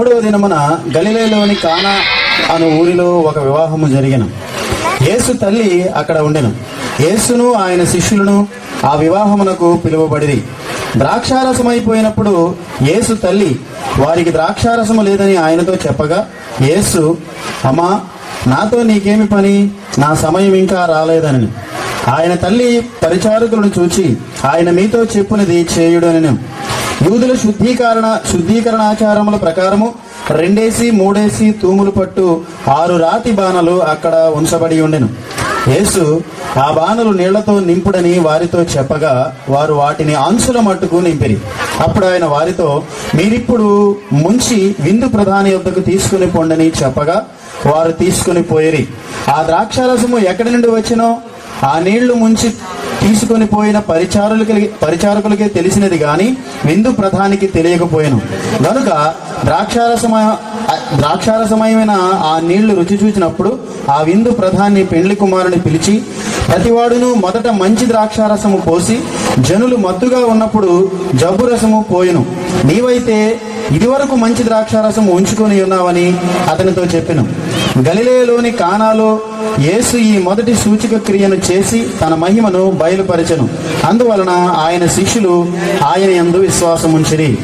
మూడవ దినమున గలిలేలోని కానా అను ఊరిలో ఒక వివాహము జరిగిన. యేసు తల్లి అక్కడ ఉండెను. యేసును ఆయన శిష్యులను ఆ వివాహమునకు పిలువబడిరి. ద్రాక్షారసమైపోయినప్పుడు యేసు తల్లి వారికి ద్రాక్షారసము లేదని ఆయనతో చెప్పగా యేసు అమ్మా నాతో నీకేమి పని? నా సమయం ఇంకా రాలేదని ఆయన తల్లి పరిచారకులను చూచి ఆయన మీతో చెప్పునది చేయుడనను. యూదుల శుద్ధీకరణ శుద్ధీకరణాచారముల ప్రకారము రెండేసి మూడేసి తూములు పట్టు ఆరు రాతి బాణలు అక్కడ ఉంచబడి ఉండెను. యేసు ఆ బాణలు నీళ్ళతో నింపుడని వారితో చెప్పగా వారు వాటిని అంచుల మట్టుకు నింపిరి. అప్పుడు ఆయన వారితో మీరిప్పుడు ముంచి విందు ప్రధాని యొద్దకు తీసుకుని పొండని చెప్పగా వారు తీసుకుని పోయిరి. ఆ ద్రాక్షారసము ఎక్కడి నుండి వచ్చినో ఆ నీళ్ళు ముంచి తీసుకొని పోయిన పరిచారులకి పరిచారకులకే తెలిసినది గాని విందు ప్రధానికి తెలియకపోయాను. కనుక ద్రాక్షారసమయ ద్రాక్షారసమయమైన ఆ నీళ్ళు రుచి చూచినప్పుడు ఆ విందు ప్రధాన్ని పెండ్లి కుమారుని పిలిచి ప్రతివాడును మొదట మంచి ద్రాక్షారసము పోసి జనులు మత్తుగా ఉన్నప్పుడు జబ్బు రసము పోయెను. నీవైతే ఇదివరకు మంచి ద్రాక్షారసం ఉంచుకొని ఉన్నావని అతనితో చెప్పిన. గలిలేలోని కానాలో యేసు ఈ మొదటి సూచక క్రియను చేసి తన మహిమను బయలుపరచను. అందువలన ఆయన శిష్యులు ఆయన యందు విశ్వాసముంచిరి.